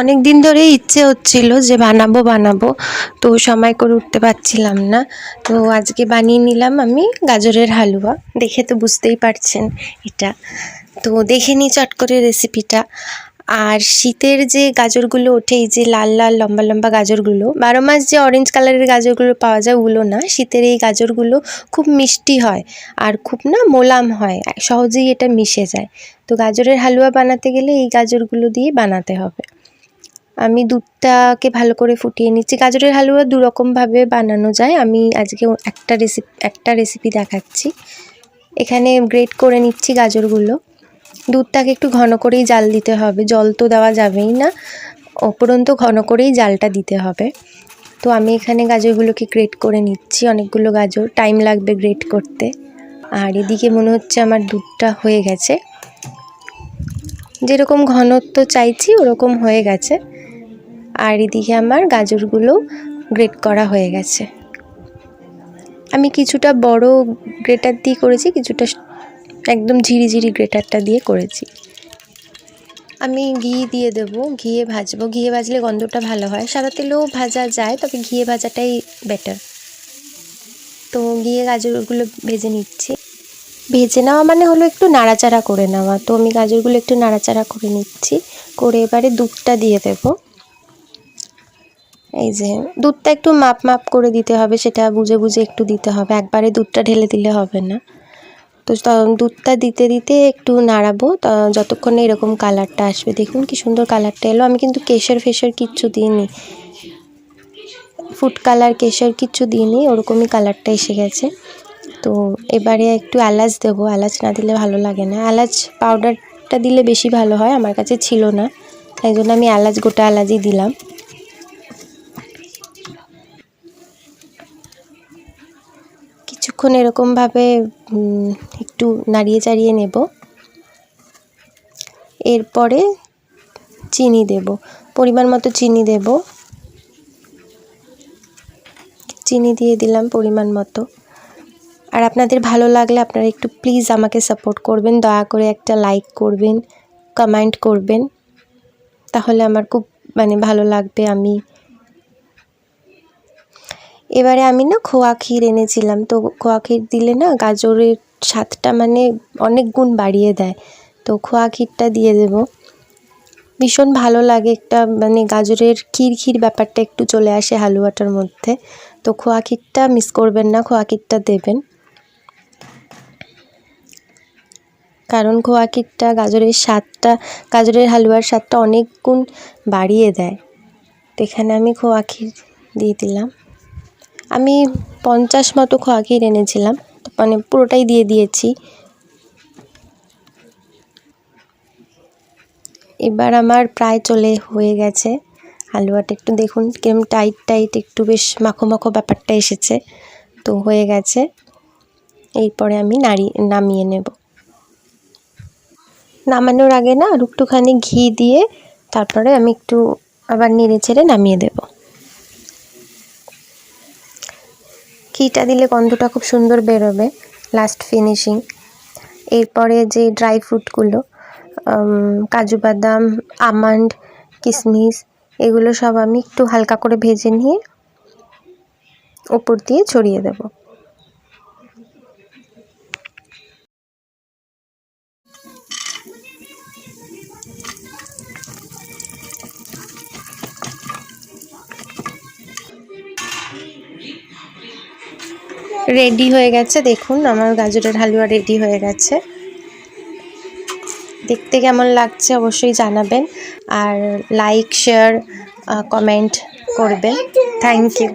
অনেক দিন ধরেই ইচ্ছে হচ্ছিল যে বানাবো বানাবো। তো সময় করে উঠতে পারছিলাম না। তো আজকে বানিয়ে নিলাম আমি গাজরের হালুয়া। দেখে তো বুঝতেই পারছেন এটা। তো দেখে নিই চট করে রেসিপিটা আর শীতের যে গাজরগুলো ওঠে, এই যে লাল লাল, লম্বা লম্বা গাজরগুলো, বারো মাস যে অরেঞ্জ কালারের গাজরগুলো পাওয়া যায় ওগুলো না, শীতের এই গাজরগুলো খুব মিষ্টি হয় আর খুব না মোলাম হয়, সহজেই এটা মিশে যায়। তো গাজরের হালুয়া বানাতে গেলে এই গাজরগুলো দিয়ে বানাতে হবে। আমি দুধটাকে ভালো করে ফুটিয়ে নিচ্ছি। গাজরের হালুয়া দুরকমভাবে বানানো যায়। আমি আজকে একটা রেসিপি একটা রেসিপি দেখাচ্ছি। এখানে গ্রেট করে নিচ্ছি গাজরগুলো। দুধটাকে একটু ঘন করেই জাল দিতে হবে। জল তো দেওয়া যাবেই না। উপরন্ত ঘন করেই জালটা দিতে হবে। তো আমি এখানে গাজরগুলোকে গ্রেট করে নিচ্ছি। অনেকগুলো গাজর। টাইম লাগবে গ্রেট করতে। আর এদিকে মনে হচ্ছে আমার দুধটা হয়ে গেছে। যেরকম ঘনত্ব চাইছি, ওরকম হয়ে গেছে। আর এদিকে আমার গাজরগুলো গ্রেট করা হয়ে গেছে। আমি কিছুটা বড় গ্রেটার দিয়ে করেছি, কিছুটা একদম ঝিরিঝিরি গ্রেটারটা দিয়ে করেছি। আমি ঘি দিয়ে দেব ঘিয়ে ভাজবো। ঘিয়ে ভাজলে গন্ধটা ভালো হয়। সাদা তেলেও ভাজা যায়, তবে ঘিয়ে ভাজাটাই বেটার তো ঘিয়ে গাজরগুলো ভেজে নিচ্ছি। ভেজে নেওয়া মানে হলো একটু নাড়াচাড়া করে নেওয়া। তো আমি গাজরগুলো একটু নাড়াচাড়া করে নিচ্ছি। করে এবারে দুধটা দিয়ে দেব। এই যে, দুধটা একটু মাপ মাপ করে দিতে হবে, সেটা বুঝে বুঝে একটু দিতে হবে। একবারে দুধটা ঢেলে দিলে হবে না। তো দুধটা দিতে দিতে একটু নাড়াবো। যতক্ষণে এরকম কালারটা আসবে। দেখুন কি সুন্দর কালারটা এলো। আমি কিন্তু কেশর ফেশর কিচ্ছু দিইনি। ফুড কালার কেশর কিচ্ছু দিইনি। ওরকমই কালারটা এসে গেছে। তো এবারে একটু এলাচ দেবো। এলাচ না দিলে ভালো লাগে না। এলাচ পাউডারটা দিলে বেশি ভালো হয়। আমার কাছে ছিল না। তাই জন্য আমি এলাচ, গোটা এলাচই দিলাম। কিছুক্ষণ এরকমভাবে একটু নাড়িয়ে চাড়িয়ে নেব। এরপরে চিনি দেব। পরিমাণ মতো চিনি দেব। চিনি দিয়ে দিলাম পরিমাণ মতো। আর আপনাদের ভালো লাগলে আপনারা একটু প্লিজ আমাকে সাপোর্ট করবেন, দয়া করে একটা লাইক করবেন, কমেন্ট করবেন। তাহলে আমার খুব মানে ভালো লাগবে, আমি এবারে আমি না খোয়া ক্ষীর এনেছিলাম। তো খোয়া ক্ষীর দিলে না গাজরের স্বাদটা মানে অনেক গুণ বাড়িয়ে দেয়। তো খোয়া ক্ষীরটা দিয়ে দেব। ভীষণ ভালো লাগে একটা মানে গাজরের ক্ষীর ক্ষীর ব্যাপারটা একটু চলে আসে হালুয়াটার মধ্যে। তো খোয়া ক্ষীরটা মিস করবেন না, খোয়া ক্ষীরটা দেবেন। কারণ খোয়া ক্ষীরটা গাজরের স্বাদটা, গাজরের হালুয়ার স্বাদটা অনেক গুণ বাড়িয়ে দেয়। তো এখানে আমি খোয়া ক্ষীর দিয়ে দিলাম। আমি পঞ্চাশ মতো খোয়া ক্ষীর এনেছিলাম মানে পুরোটাই দিয়ে দিয়েছি। এবার আমার প্রায় চলে হয়ে গেছে। হালুয়াটা একটু দেখুন কেমন টাইট টাইট, একটু বেশ মাখো মাখো ব্যাপারটা এসেছে। তো হয়ে গেছে। এরপরে আমি নাড়ি, নামিয়ে নেব। নামানোর আগে না আর একটুখানি ঘি দিয়ে তারপরে আমি একটু আবার নেড়ে ছেড়ে নামিয়ে দেবো। ঘিটা দিলে গন্ধটা খুব সুন্দর বেরোবে লাস্ট ফিনিশিং এরপরে যে ড্রাই ফ্রুটগুলো কাজু বাদাম আমন্ড কিশমিশ এগুলো সব আমি একটু হালকা করে ভেজে নিয়ে ওপর দিয়ে ছড়িয়ে দেবো। রেডি হয়ে গেছে, দেখুন, আমার গাজরের হালুয়া রেডি হয়ে গেছে। দেখতে কেমন লাগছে অবশ্যই জানাবেন, আর লাইক শেয়ার কমেন্ট করবেন। Thank you